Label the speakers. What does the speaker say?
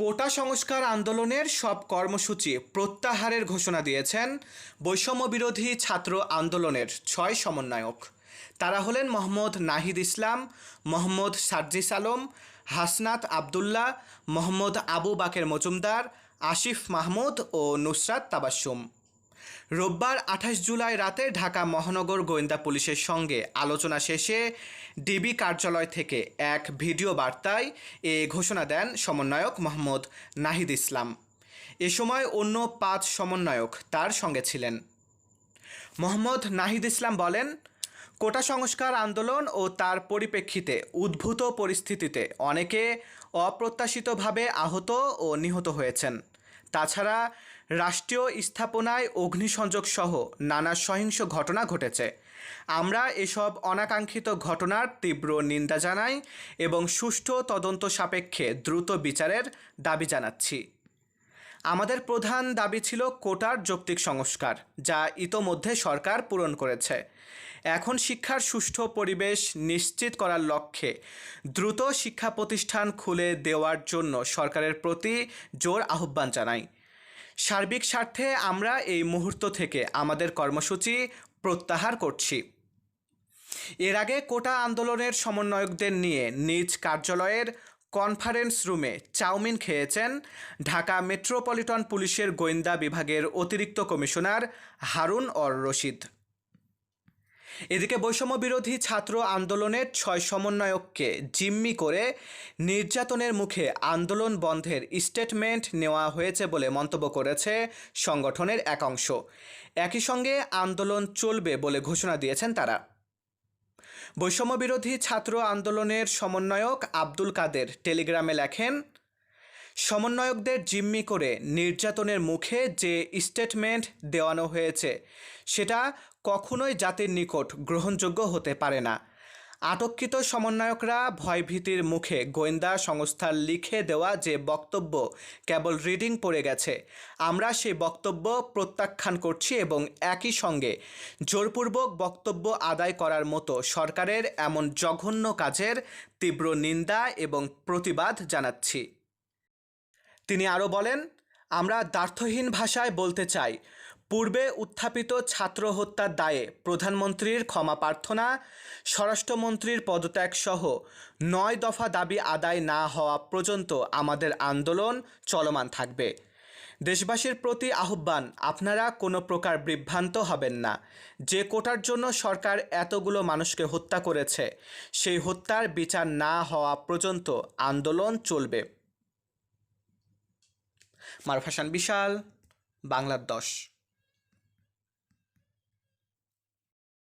Speaker 1: কোটা সংস্কার আন্দোলনের সব কর্মসূচি প্রত্যাহারের ঘোষণা দিয়েছেন বৈষম্য বিরোধী ছাত্র আন্দোলনের ছয় সমন্বয়ক। তারা হলেন মোহাম্মদ নাহিদ ইসলাম, মোহাম্মদ সার্জিস আলম, হাসনাত আবদুল্লাহ, মোহাম্মদ আবু বাকের মজুমদার আসিফ মাহমুদ ও নুসরাত তাবাসুম রোববার আঠাশ জুলাই রাতে ঢাকা মহানগর গোয়েন্দা পুলিশের সঙ্গে আলোচনা শেষে ডিবি কার্যালয় থেকে এক ভিডিও বার্তায় এ ঘোষণা দেন সমন্বয়ক মোহাম্মদ নাহিদ ইসলাম। এ সময় অন্য পাঁচ সমন্বয়ক তার সঙ্গে ছিলেন। মোহাম্মদ নাহিদ ইসলাম বলেন, কোটা সংস্কার আন্দোলন ও তার পরিপ্রেক্ষিতে উদ্ভূত পরিস্থিতিতে অনেকে অপ্রত্যাশিতভাবে আহত ও নিহত হয়েছেন। তাছাড়া রাষ্ট্রীয় স্থাপনায় অগ্নিসংযোগ সহ নানা সহিংস ঘটনা ঘটেছে। আমরা এসব অনাকাঙ্ক্ষিত ঘটনার তীব্র নিন্দা জানাই এবং সুষ্ঠু তদন্ত সাপেক্ষে দ্রুত বিচারের দাবি জানাচ্ছি। আমাদের প্রধান দাবি ছিল কোটার যৌক্তিক সংস্কার, যা ইতোমধ্যে সরকার পূরণ করেছে। এখন শিক্ষার সুষ্ঠু পরিবেশ নিশ্চিত করার লক্ষ্যে দ্রুত শিক্ষা প্রতিষ্ঠান খুলে দেওয়ার জন্য সরকারের প্রতি জোর আহ্বান জানাই। সার্বিক স্বার্থে আমরা এই মুহূর্ত থেকে আমাদের কর্মসূচি প্রত্যাহার করছি। এর আগে কোটা আন্দোলনের সমন্বয়কদের নিয়ে নিজ কার্যালয়ের কনফারেন্স রুমে চাউমিন খেয়েছেন ঢাকা মেট্রোপলিটন পুলিশের গোয়েন্দা বিভাগের অতিরিক্ত কমিশনার হারুন অর রশিদ। এদিকে বৈষম্য বিরোধী ছাত্র আন্দোলনের ছয় সমন্বয়ককে জিম্মি করে নির্যাতনের মুখে আন্দোলন বন্ধের স্টেটমেন্ট নেওয়া হয়েছে বলে মন্তব্য করেছে সংগঠনের এক অংশ। একই সঙ্গে আন্দোলন চলবে বলে ঘোষণা দিয়েছেন তারা। বৈষম্য বিরোধী ছাত্র আন্দোলনের সমন্বয়ক আব্দুল কাদের টেলিগ্রামে লেখেন সমন্বয়কদের জিম্মি করে নির্যাতনের মুখে যে স্টেটমেন্ট দেওয়ানো হয়েছে, সেটা কখনোই জাতির নিকট গ্রহণযোগ্য হতে পারে না। আটককৃত সমন্বয়করা ভয়ভীতির মুখে গোয়েন্দা সংস্থার লিখে দেওয়া যে বক্তব্য কেবল রিডিং পড়ে গেছে, আমরা সেই বক্তব্য প্রত্যাখ্যান করছি এবং একই সঙ্গে জোরপূর্বক বক্তব্য আদায় করার মতো সরকারের এমন জঘন্য কাজের তীব্র নিন্দা এবং প্রতিবাদ জানাচ্ছি। তিনি আরও বলেন, আমরা দ্বার্থহীন ভাষায় বলতে চাই। পূর্বে উত্থাপিত ছাত্র হত্যার দায়ে প্রধানমন্ত্রীর ক্ষমা প্রার্থনা, স্বরাষ্ট্রমন্ত্রীর পদত্যাগ সহ নয় দফা দাবি আদায় না হওয়া পর্যন্ত আমাদের আন্দোলন চলমান থাকবে। দেশবাসীর প্রতি আহ্বান, আপনারা কোনো প্রকার বিভ্রান্ত হবেন না। যে কোটার জন্য সরকার এতগুলো মানুষকে হত্যা করেছে, সেই হত্যার বিচার না হওয়া পর্যন্ত আন্দোলন চলবে। মারফাসান বিশাল বাংলার দশ।